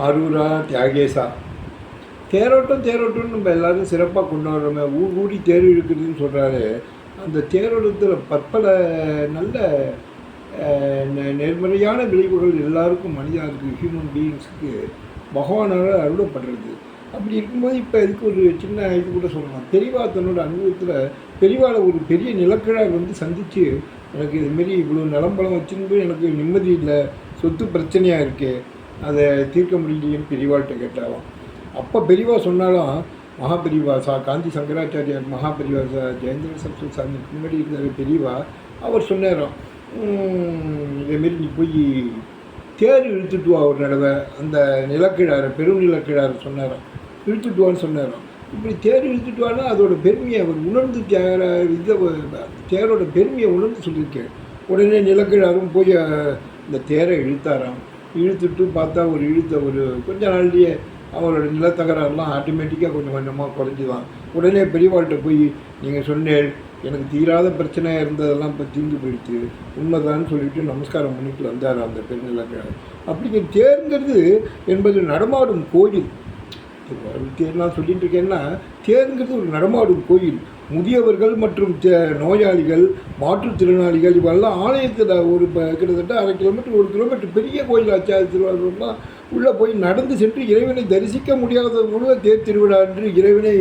அரூரா தியாகேசா. தேரோட்டம் தேரோட்டம்னு நம்ம எல்லாரும் சிறப்பாக கொண்டாடுறோமே ஊர் ஊடி தேர் இழுக்குதுன்னு சொல்கிறாரு அந்த தேரோட்டத்தில் பற்பல நல்ல நெ- நேர்மறையான விளைவுகள் எல்லாருக்கும் மனிதனுக்கு ஹியூமன் பீயிங்ஸுக்கு பகவானால் அருளப்படுறது. அப்படி இருக்கும்போது இப்போ இதுக்கு ஒரு சின்ன இது கூட சொல்லலாம். பெரியவா தன்னோட அனுபவத்தில் பெரியவாளை ஒரு பெரிய நிலக்கிழாய் வந்து சந்தித்து எனக்கு இதுமாரி இவ்வளோ நிலம்பலம் வச்சிருந்து எனக்கு நிம்மதி இல்லை. சொத்து பிரச்சனையாக இருக்கே. அதை தீர்க்க முடியலையும் பெரியவாள்கிட்ட கேட்டாலும் அப்போ பெரியவா சொன்னாலும் மகாபெரிவா சா காந்தி சங்கராச்சாரியார் மகா சா ஜெயந்திர சரஸ்வதி சாமி முன்னாடி இருந்தார் பெரியவா அவர் சொன்னாராம் இதேமாரி நீ போய் தேர் இழுத்துட்டு வா ஒரு நடவை அந்த நிலக்கிழாரை பெரும் நிலக்கிழாரை சொன்னாராம். இழுத்துட்டு வான்னு சொன்னாராம். இப்படி தேர் இழுத்துட்டு வான்னா அதோட பெருமையை அவர் உணர்ந்து தேர இதை தேரோட பெருமையை உணர்ந்து சொல்லியிருக்கேன் உடனே நிலக்கிழாரும் போய் இந்த தேரை இழுத்தாராம். இழுத்துட்டு பார்த்தா ஒரு இழுத்த ஒரு கொஞ்ச நாள்லேயே அவரோட நிலத்தகராறுலாம் ஆட்டோமேட்டிக்காக கொஞ்சம் கொஞ்சமாக குறைஞ்சிதான். உடனே பெரியவாள்கிட்ட போய் நீங்கள் சொன்னேன் எனக்கு தீராத பிரச்சனையாக இருந்ததெல்லாம் இப்போ தீர்ந்து போயிடுச்சு. உண்மைதான்னு சொல்லிட்டு நமஸ்காரம் பண்ணிட்டு வந்தார் அந்த பெருநிலக்கிழமை அப்படிங்கிற தேருங்கிறது என்பது நடமாடும் கோயில். தேர்லாம் சொல்லிட்டு இருக்கேன்னா தேருங்கிறது ஒரு நடமாடும் கோயில். முதியவர்கள் மற்றும் நோயாளிகள் மாற்றுத்திறனாளிகள் இவெல்லாம் ஆலயத்தில் ஒரு கிட்டத்தட்ட அரை கிலோமீட்டர் ஒரு கிலோமீட்டர் பெரிய கோயில் ஆச்சா திருவாரூர்லாம் உள்ளே போய் நடந்து சென்று இறைவனை தரிசிக்க முடியாத கூட தேர் திருவிழா என்று இறைவனை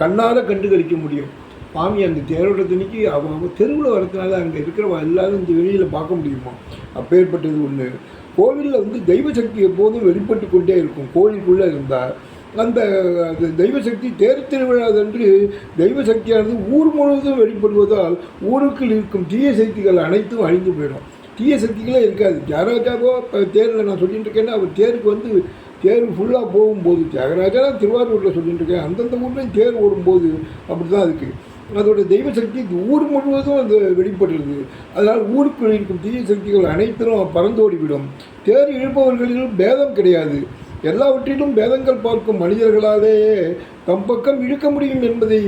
கண்ணார கண்டு கழிக்க முடியும். சாமி அந்த தேரோட்டத்தன்னைக்கு அவங்க தெருவில் வரதுனால அங்கே இருக்கிறவ எல்லாரும் இந்த வெளியில் பார்க்க முடியுமா? அப்பேற்பட்டது ஒன்று கோவிலில் வந்து தெய்வ சக்தி எப்போதும் வெளிப்பட்டு கொண்டே இருக்கும். கோயிலுக்குள்ளே இருந்தால் அந்த அந்த தெய்வ சக்தி தேர் திருவிழாதன்று தெய்வ சக்தியானது ஊர் முழுவதும் வெளிப்படுவதால் ஊருக்குள் இருக்கும் தீய சக்திகள் அனைத்தும் அழிந்து போயிடும். தீய சக்திகளே இருக்காது. தியாகராஜாவோ இப்போ தேரில் நான் சொல்லிட்டு இருக்கேன்னா அவர் தேருக்கு வந்து தேர் ஃபுல்லாக போகும்போது தியாகராஜா தான் திருவாரூரில் சொல்லிட்டு இருக்கேன். அந்தந்த ஊர்லேயும் தேர் ஓடும்போது அப்படி தான் இருக்குது அதோட தெய்வ சக்தி ஊர் முழுவதும் அது வெளிப்படுகிறது அதனால் ஊருக்குள் இருக்கும் தீய சக்திகள் அனைத்திலும் பறந்தோடிவிடும் தேர் இழுப்பவர்களிலும் பேதம் கிடையாது. எல்லாவற்றிலும் பேதங்கள் பார்க்கும் மனிதர்களாலேயே தம் பக்கம் இழுக்க முடியும் என்பதை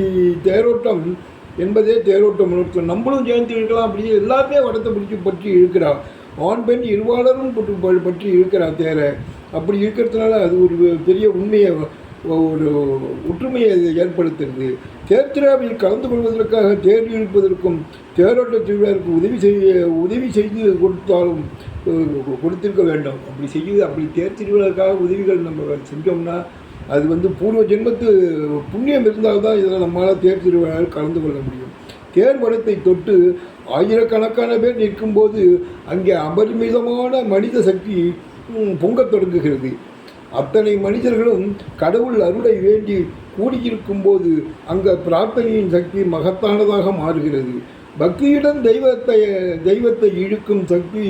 தேரோட்டம் என்பதே தேரோட்டம் உணர்த்தும். நம்மளும் ஜெயந்தி இழுக்கலாம் அப்படின்னு எல்லாருமே வடத்தை பிடிச்சி பற்றி இழுக்கிறார் ஆண் பெண் இருவாளரும் பற்றி ப- இழுக்கிறா தேரை. அப்படி இருக்கிறதுனால அது ஒரு பெரிய உண்மையை ஒரு ஒற்றுமையை ஏற்படுத்துகிறது. ஏற்படுத்துறது தேர் திருவிழாவில் கலந்து கொள்வதற்காக தேர் இழுப்பதற்கும் தேரோட்ட திருவிழாவிற்கு உதவி செய்ய உதவி செய்து கொடுத்தாலும் கொடுத்திருக்க வேண்டும். அப்படி செய்ய அப்படி தேர் உதவிகள் நம்ம செஞ்சோம்னா அது வந்து பூர்வ ஜென்மத்து புண்ணியம் இருந்தால்தான் இதில் நம்மளால் தேர் திருவிழாவில் கலந்து கொள்ள முடியும். தேர் வடத்தை தொட்டு ஆயிரக்கணக்கான பேர் நிற்கும்போது அங்கே அபரிமிதமான மனித சக்தி பொங்கத் தொடங்குகிறது. அத்தனை மனிதர்களும் கடவுள் அருளை வேண்டி கூடியிருக்கும் போது அங்கே பிரார்த்தனையின் சக்தி மகத்தானதாக மாறுகிறது. பக்தியுடன் தெய்வத்தை தெய்வத்தை இழுக்கும் சக்தி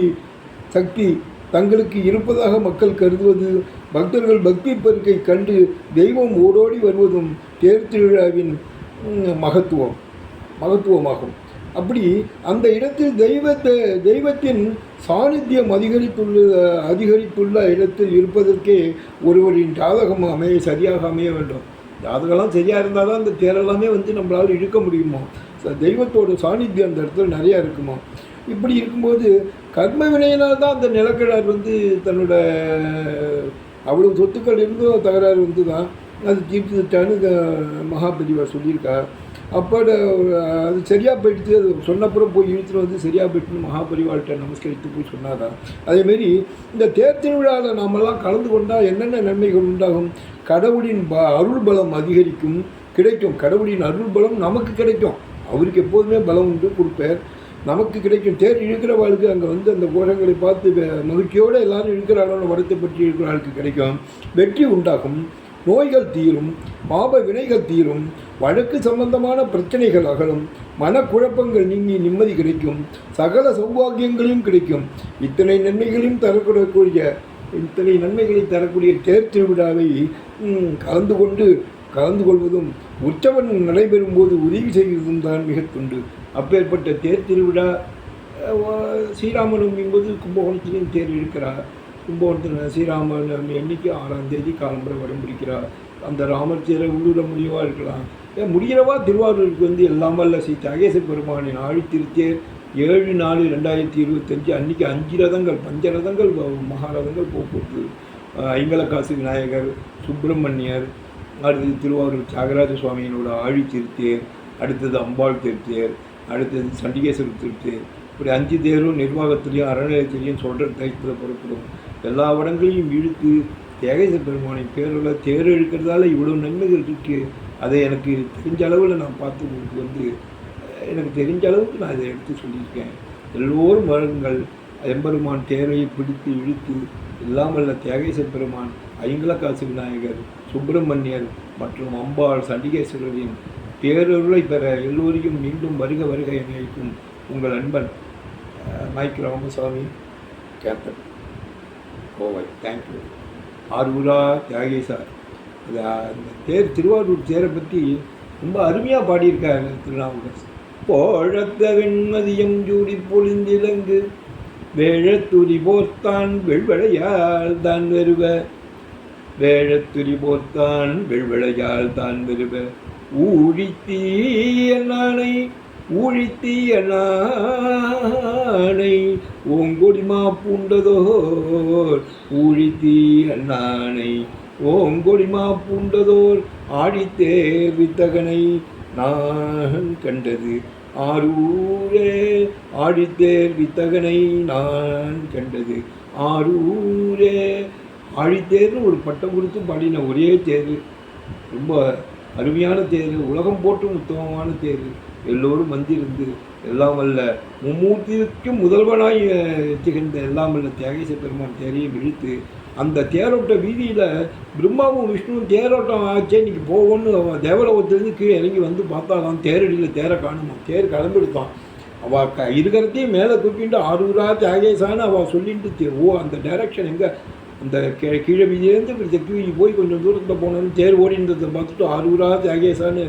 சக்தி தங்களுக்கு இருப்பதாக மக்கள் கருதுவது பக்தர்கள் பக்தி பெருக்கை கண்டு தெய்வம் ஓடோடி வருவதும் தேர் திருவிழாவின் மகத்துவம் மகத்துவமாகும். அப்படி அந்த இடத்தில் தெய்வத்தை தெய்வத்தின் சாநித்தியம் அதிகரித்துள்ள அதிகரித்துள்ள இடத்தில் இருப்பதற்கே ஒருவரின் ஜாதகம் அமைய சரியாக அமைய வேண்டும். ஜாதகம்லாம் சரியாக இருந்தால் தான் அந்த தேரெல்லாமே வந்து நம்மளால் இழுக்க முடியுமா? தெய்வத்தோட சாநித்தியம் அந்த இடத்துல நிறையா இருக்குமா? இப்படி இருக்கும்போது கர்ம வினையினால் தான் அந்த நிலக்கிழார் வந்து தன்னோட அவ்வளவு சொத்துக்கள் இருந்தும் தகராறு வந்து தான் அது தீர்த்துட்டான்னு மகாபெரிவா சொல்லியிருக்கா அப்போ அது சரியாக போயிடுச்சு. அது சொன்னப்புறம் போய் இழுத்துட்டு வந்து சரியாக போயிட்டுன்னு மகாபரிவாள்கிட்ட நமஸ்கரித்து போய் சொன்னாதான். அதேமாரி இந்த தேர் திருவிழாவில் நாமெல்லாம் கலந்து கொண்டால் என்னென்ன நன்மைகள் உண்டாகும்? கடவுளின் ப அருள் பலம் அதிகரிக்கும். கிடைக்கும். கடவுளின் அருள் பலம் நமக்கு கிடைக்கும். அவருக்கு எப்போதுமே பலம் உண்டு கொடுப்பார் நமக்கு கிடைக்கும் தேர் இழுக்கிறவர்களுக்கு அங்கே வந்து அந்த கோஷங்களை பார்த்து மகிழ்ச்சியோடு எல்லாரும் இழுக்கிறாளோ வடத்தை பற்றி இருக்கிறாளுக்கு கிடைக்கும். வெற்றி உண்டாகும் நோய்கள் தீரும் பாப வினைகள் தீரும் வழக்கு சம்பந்தமான பிரச்சனைகள் அகலும் மனக்குழப்பங்கள் நீங்கி நிம்மதி கிடைக்கும் சகல சௌபாகியங்களையும் கிடைக்கும். இத்தனை நன்மைகளையும் தரக்கூடக்கூடிய இத்தனை நன்மைகளை தரக்கூடிய தேர் திருவிழாவை கலந்து கொண்டு கலந்து கொள்வதும் உற்சவன் நடைபெறும் போது உதவி செய்வதும் தான் மிக துண்டு. அப்பேற்பட்ட தேர் திருவிழா அஹ், ஸ்ரீராமநவமி போது கும்பகோணத்திலையும் தேர் இருக்கிறார். கும்பகோணத்தில் ஸ்ரீராமநவமி அன்னைக்கு ஆறாம் தேதி காலம்பரை வடம் பிடிக்கிறார். அந்த ராமர் தேரை உள்ளூர முடியவா இருக்கலாம். ஏன் முடிகிறவா திருவாரூருக்கு வந்து எல்லாம் வல்ல ஸ்ரீ தகேச பெருமானின் ஆழித்திருத்தேர். ஏழு நாலு ரெண்டாயிரத்தி இருபத்தஞ்சு அன்னைக்கு அஞ்சு ரதங்கள் பஞ்ச ரதங்கள் மகாரதங்கள் போக்குவரத்து ஐங்கலக்காசு விநாயகர் சுப்பிரமணியர் அடுத்தது திருவாரூர் தியாகராஜ சுவாமியினோட ஆழி திருத்தேர் அடுத்தது அம்பாள் திருத்தேர் அடுத்தது சண்டிகேஸ்வரர் திருத்தேர். இப்படி அஞ்சு தேரும் நிர்வாகத்திலையும் அறநிலையத்திலையும் சொல்கிற டயத்தில் புறப்படும் எல்லா இடங்களையும் இழுத்து தியாகேச பெருமானை பேரில் தேர் இழுக்கிறதால இவ்வளோ நன்மைகள் இருக்குது அதை எனக்கு தெரிஞ்ச அளவில் நான் பார்த்து உங்களுக்கு வந்து எனக்கு தெரிஞ்ச அளவுக்கு நான் இதை எடுத்து சொல்லியிருக்கேன். எல்லோரும் வருங்கள். எம்பெருமான் தேரையை பிடித்து இழுத்து இல்லாமல் தியாகேச பெருமான் ஐங்கலக்காசு விநாயகர் சுப்பிரமணியர் மற்றும் அம்பாள் சண்டிகேஸ்வரரின் பேரருளை பெற எல்லோரையும் மீண்டும் வருக வருக என உங்கள் அன்பன் mike Ramasamy captain Kovai. Thank you ஆரூரா தியாகேசார். அது அந்த தேர் திருவாரூர் தேரை பற்றி ரொம்ப அருமையாக பாடியிருக்காங்க திருநாவுக்கரசு. போழத்த வெண்மதியம் ஜூடி பொழிந்திலங்கு வேழத்துரி போர்த்தான் வெள்வழையால் தான் வருவ வேழத்துரி போர்த்தான் வெள்விளையால் தான் விரும்ப ஊழித்தீய நானை ஊழித்தீய நானை ஓங்கொடிமா பூண்டதோர் ஊழித்தீய நானை ஓங்கொடிமா பூண்டதோர் ஆடித்தேர் வித்தகனை நான் கண்டது. ஆரூரே ஆழித்தேர் வித்தகனை நான் கண்டது. ஆரூரே ஆழித்தேர்னு ஒரு பட்டம் கொடுத்து பாடின ஒரே தேர் ரொம்ப அருமையான தேர் உலகம் போட்டும் உத்தமமான தேர் எல்லோரும் வந்திருந்து எல்லாம் வல்ல மும்மூர்த்திக்கும் முதல்வனாய் திகழ்ந்த எல்லாம் வல்ல தியாகேச பெருமான் தேரையை இழுத்து அந்த தேரோட்ட வீதியில் பிரம்மாவும் விஷ்ணுவும் தேரோட்டம் ஆச்சே இன்றைக்கி போவோன்னு அவன் தேவலோகத்திலேருந்து கீழே இறங்கி வந்து பார்த்தாலாம். தேரடியில் தேரை காணுமா? தேர் கிளம்பிடுத்தான் அவள் க இருக்கிறதையும் மேலே தூக்கிட்டு ஆரூரா தியாகேசான்னு அவள் சொல்லிட்டு ஓ அந்த டைரக்ஷன் எங்கே? அந்த கீழே கீழே வீதியிலேருந்து இப்படி தெற்கு வீதி போய் கொஞ்சம் தூரத்தில் போனோன்னு தேர் ஓடி பார்த்துட்டு ஆரூரா தியாகேசான்னு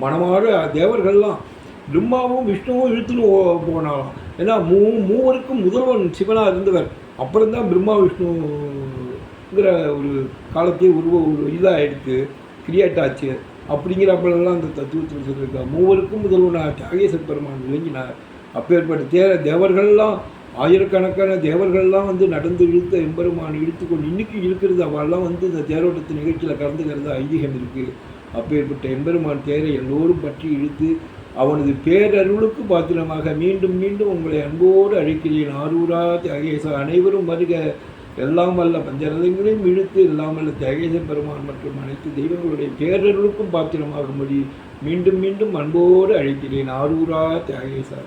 மனமாற தேவர்கள்லாம் பிரம்மாவும் விஷ்ணுவும் இழுத்துன்னு ஓ- போனாலாம் ஏன்னா மூ மூவருக்கும் முதல்வன் சிவனாக இருந்தவர். அப்புறம் தான் பிரம்மா விஷ்ணுங்கிற ஒரு காலத்தையே உருவ ஒரு இதாக எடுத்து கிரியேட் ஆச்சு. அப்படிங்கிறப்பெல்லாம் அந்த தத்துவத்தில் சொல்லியிருக்கா மூவருக்கும் முதல்வனாக தியாகேசர் பெருமான் விளங்கினார். அப்பேற்பட்ட தே தேவர்கள்லாம் ஆயிரக்கணக்கான தேவர்கள்லாம் வந்து நடந்து இழுத்த எம்பெருமான் இழுத்து கொண்டு இன்னைக்கு இழுக்கிறது அவெல்லாம் வந்து இந்த தேரோட்டத்து நிகழ்ச்சியில் கலந்துக்கிறது ஐதீகம் இருக்குது அப்பேற்பட்ட எம்பெருமான் தேரை எல்லோரும் பற்றி இழுத்து அவனது பேரருளுக்கு பாத்திரமாக மீண்டும் மீண்டும் உங்களை அன்போடு அழைக்கிறேன். ஆரூரா தியாகேசா அனைவரும் வருக. எல்லாம் வல்ல பஞ்சரதங்களையும் இழுத்து எல்லாம் வல்ல தியாகேச பெருமான் மற்றும் அனைத்து தெய்வங்களுடைய பேரருளுக்கும் பாத்திரமாகும்படி மீண்டும் மீண்டும் அன்போடு அழைக்கிறேன். ஆரூரா தியாகேசா.